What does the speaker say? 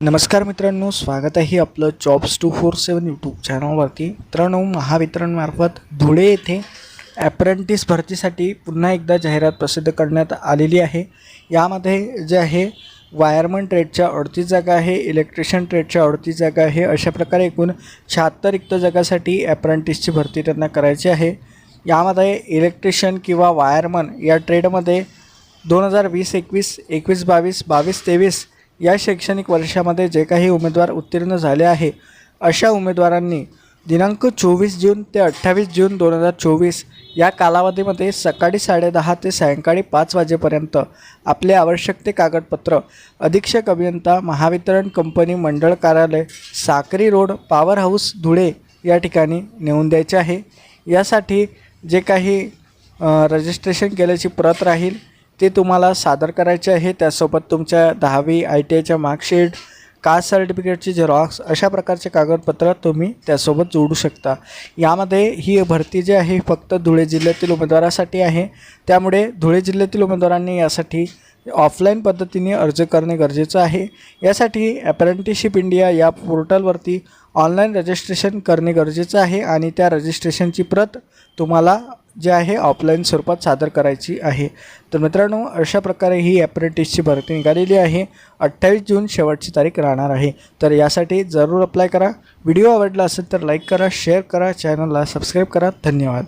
नमस्कार मित्रांनो स्वागत आहे आपलं jobs two four seven YouTube चॅनलवरती मित्रांनो महावितरणमार्फत धुळे येथे ॲप्रेंटिस भरतीसाठी पुन्हा एकदा जाहिरात प्रसिद्ध करण्यात आलेली आहे. यामध्ये जे आहे वायरमन ट्रेडच्या अडतीस जागा आहे इलेक्ट्रिशियन ट्रेडच्या अडतीस जागा आहे. अशा प्रकारे एकूण शहात्तर रिक्त जागासाठी ॲप्रेंटिसची भरती त्यांना करायची आहे. यामध्ये इलेक्ट्रिशियन किंवा वायरमन या ट्रेडमध्ये दोन हजार वीस एकवीस एकवीस बावीस बावीस तेवीस या शैक्षणिक वर्षामध्ये जे काही उमेदवार उत्तीर्ण झाले आहे अशा उमेदवारांनी दिनांक चोवीस जून ते अठ्ठावीस जून दोन हजार चोवीस या कालावधीमध्ये सकाळी साडेदहा ते सायंकाळी पाच वाजेपर्यंत आपले आवश्यक ते कागदपत्र अधीक्षक अभियंता महावितरण कंपनी मंडळ कार्यालय Sakri road power house Dhule या ठिकाणी नेऊन द्यायचे आहे. यासाठी जे काही रजिस्ट्रेशन केल्याची प्रत राहील ते तुम्हाला सादर करायचे आहे. त्यासोबत तुमच्या दहावी आय टी आयच्या मार्कशीट कास्ट सर्टिफिकेटची झेरॉक्स अशा प्रकारचे कागदपत्र तुम्ही त्यासोबत जोडू शकता. यामध्ये ही भरती जी आहे फक्त धुळे जिल्ह्यातील उमेदवारासाठी आहे. त्यामुळे धुळे जिल्ह्यातील उमेदवारांनी यासाठी ऑफलाईन पद्धतीने अर्ज करणे गरजेचं आहे. यासाठी अप्रेंटिसशिप इंडिया या पोर्टलवरती ऑनलाईन रजिस्ट्रेशन करणे गरजेचं आहे आणि त्या रजिस्ट्रेशनची प्रत तुम्हाला जे आहे ऑफलाईन स्वरूपात सादर करायची आहे. तर मित्रांनो अशा प्रकारे ही ॲप्रेंटिसची भरती निघालेली आहे. अठ्ठावीस जून शेवटची तारीख राहणार आहे. तर यासाठी जरूर अप्लाय करा. व्हिडिओ आवडला असेल तर लाईक करा शेअर करा चॅनलला सबस्क्राईब करा. धन्यवाद.